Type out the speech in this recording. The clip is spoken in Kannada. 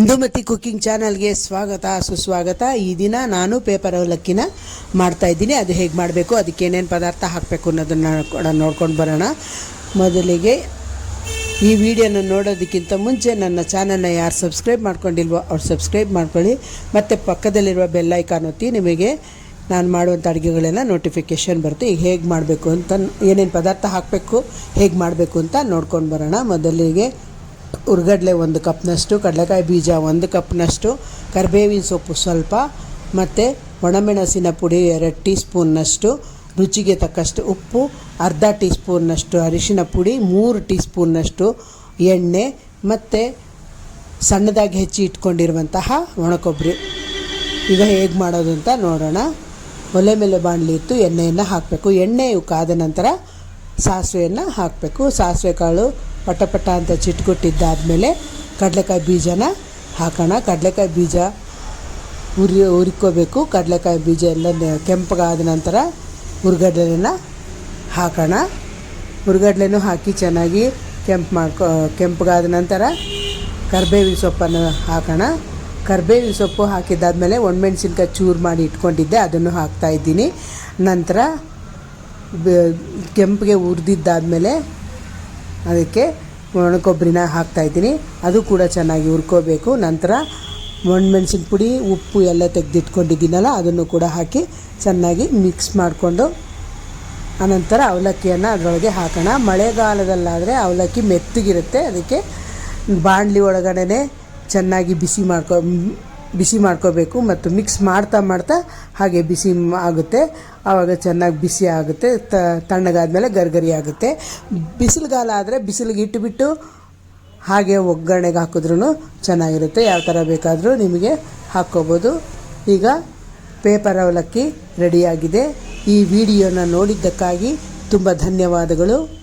ಇಂದುಮತಿ ಕುಕ್ಕಿಂಗ್ ಚಾನಲ್ಗೆ ಸ್ವಾಗತ, ಸುಸ್ವಾಗತ. ಈ ದಿನ ನಾನು ಪೇಪರ್ ಅವಲಕ್ಕಿನ ಮಾಡ್ತಾ ಇದ್ದೀನಿ. ಅದು ಹೇಗೆ ಮಾಡಬೇಕು, ಅದಕ್ಕೆ ಏನೇನು ಪದಾರ್ಥ ಹಾಕಬೇಕು ಅನ್ನೋದನ್ನು ಕೂಡ ನೋಡ್ಕೊಂಡು ಬರೋಣ. ಮೊದಲಿಗೆ ಈ ವಿಡಿಯೋನ ನೋಡೋದಕ್ಕಿಂತ ಮುಂಚೆ ನನ್ನ ಚಾನಲ್ನ ಯಾರು ಸಬ್ಸ್ಕ್ರೈಬ್ ಮಾಡ್ಕೊಂಡಿಲ್ವೋ ಅವ್ರು ಸಬ್ಸ್ಕ್ರೈಬ್ ಮಾಡ್ಕೊಳ್ಳಿ. ಮತ್ತು ಪಕ್ಕದಲ್ಲಿರುವ ಬೆಲ್ ಐಕಾನ್ ಒತ್ತಿ ನಿಮಗೆ ನಾನು ಮಾಡುವಂಥ ಅಡುಗೆಗಳೆಲ್ಲ ನೋಟಿಫಿಕೇಷನ್ ಬರುತ್ತೆ. ಈಗ ಹೇಗೆ ಮಾಡಬೇಕು ಅಂತ, ಏನೇನು ಪದಾರ್ಥ ಹಾಕಬೇಕು, ಹೇಗೆ ಮಾಡಬೇಕು ಅಂತ ನೋಡ್ಕೊಂಡು ಬರೋಣ. ಮೊದಲಿಗೆ ಉರ್ಗಡ್ಲೆ ಒಂದು ಕಪ್ನಷ್ಟು, ಕಡಲೆಕಾಯಿ ಬೀಜ ಒಂದು ಕಪ್ನಷ್ಟು, ಕರಿಬೇವಿನ ಸೊಪ್ಪು ಸ್ವಲ್ಪ, ಮತ್ತು ಒಣಮೆಣಸಿನ ಪುಡಿ ಎರಡು ಟೀ ಸ್ಪೂನ್ನಷ್ಟು ರುಚಿಗೆ ತಕ್ಕಷ್ಟು ಉಪ್ಪು, ಅರ್ಧ ಟೀ ಸ್ಪೂನ್ನಷ್ಟು ಅರಿಶಿನ ಪುಡಿ, ಮೂರು ಟೀ ಸ್ಪೂನ್ನಷ್ಟು ಎಣ್ಣೆ, ಮತ್ತು ಸಣ್ಣದಾಗಿ ಹೆಚ್ಚಿ ಇಟ್ಕೊಂಡಿರುವಂತಹ ಒಣಕೊಬ್ಬರಿ. ಈಗ ಹೇಗೆ ಮಾಡೋದು ಅಂತ ನೋಡೋಣ. ಒಲೆ ಮೇಲೆ ಬಾಣಲಿ ಇತ್ತು ಎಣ್ಣೆಯನ್ನು ಹಾಕಬೇಕು. ಎಣ್ಣೆಯು ಕಾದ ನಂತರ ಸಾಸಿವೆಯನ್ನು ಹಾಕಬೇಕು. ಸಾಸಿವೆ ಕಾಳು ಪಟ ಪಟ ಅಂತ ಚಿಟ್ಕೊಟ್ಟಿದ್ದಾದಮೇಲೆ ಕಡಲೆಕಾಯಿ ಬೀಜನ ಹಾಕೋಣ. ಕಡಲೆಕಾಯಿ ಬೀಜ ಉರಿ ಹುರ್ಕೋಬೇಕು ಕಡಲೆಕಾಯಿ ಬೀಜ ಎಲ್ಲ ಕೆಂಪಗಾದ ನಂತರ ಹುರ್ಗಡ್ಲೆನ ಹಾಕೋಣ. ಹುರ್ಗಡ್ಲೆನೂ ಹಾಕಿ ಚೆನ್ನಾಗಿ ಕೆಂಪು ಮಾಡ್ಕೊ, ಕೆಂಪಗಾದ ನಂತರ ಕರಿಬೇವಿನ ಸೊಪ್ಪನ್ನು ಹಾಕೋಣ. ಕರಿಬೇವಿನ ಸೊಪ್ಪು ಹಾಕಿದ್ದಾದಮೇಲೆ ಒಣಮೆಣ್ಸಿನ್ಕಾಯಿ ಚೂರು ಮಾಡಿ ಇಟ್ಕೊಂಡಿದ್ದೆ, ಅದನ್ನು ಹಾಕ್ತಾ ಇದ್ದೀನಿ. ನಂತರ ಕೆಂಪಿಗೆ ಹುರಿದಿದ್ದಾದಮೇಲೆ ಅದಕ್ಕೆ ಒಣಕೊಬ್ಬರಿನ ಹಾಕ್ತಾಯಿದ್ದೀನಿ ಅದು ಕೂಡ ಚೆನ್ನಾಗಿ ಹುರ್ಕೋಬೇಕು. ನಂತರ ಒಣಮೆಣಸಿನ ಪುಡಿ, ಉಪ್ಪು ಎಲ್ಲ ತೆಗೆದಿಟ್ಕೊಂಡಿದ್ದೀನಲ್ಲ, ಅದನ್ನು ಕೂಡ ಹಾಕಿ ಚೆನ್ನಾಗಿ ಮಿಕ್ಸ್ ಮಾಡಿಕೊಂಡು ಆನಂತರ ಅವಲಕ್ಕಿಯನ್ನು ಅದರೊಳಗೆ ಹಾಕೋಣ. ಮಳೆಗಾಲದಲ್ಲಾದರೆ ಅವಲಕ್ಕಿ ಮೆತ್ತಗಿರುತ್ತೆ. ಅದಕ್ಕೆ ಬಾಣಲಿ ಒಳಗಡೆ ಚೆನ್ನಾಗಿ ಬಿಸಿ ಮಾಡ್ಕೊ ಬಿಸಿ ಮಾಡ್ಕೋಬೇಕು ಮತ್ತು ಮಿಕ್ಸ್ ಮಾಡ್ತಾ ಮಾಡ್ತಾ ಹಾಗೆ ಬಿಸಿ ಆಗುತ್ತೆ. ಆವಾಗ ಚೆನ್ನಾಗಿ ಬಿಸಿ ಆಗುತ್ತೆ. ತಣ್ಣಗಾದ್ಮೇಲೆ ಗರ್ಗರಿ ಆಗುತ್ತೆ. ಬಿಸಿಲುಗಾಲ ಆದರೆ ಬಿಸಿಲಿಗೆ ಇಟ್ಟುಬಿಟ್ಟು ಹಾಗೆ ಒಗ್ಗರಣೆಗೆ ಹಾಕಿದ್ರೂ ಚೆನ್ನಾಗಿರುತ್ತೆ. ಯಾವ ಥರ ಬೇಕಾದರೂ ನಿಮಗೆ ಹಾಕ್ಕೋಬೋದು. ಈಗ ಪೇಪರ್ ಅವಲಕ್ಕಿ ರೆಡಿಯಾಗಿದೆ. ಈ ವಿಡಿಯೋನ ನೋಡಿದ್ದಕ್ಕಾಗಿ ತುಂಬ ಧನ್ಯವಾದಗಳು.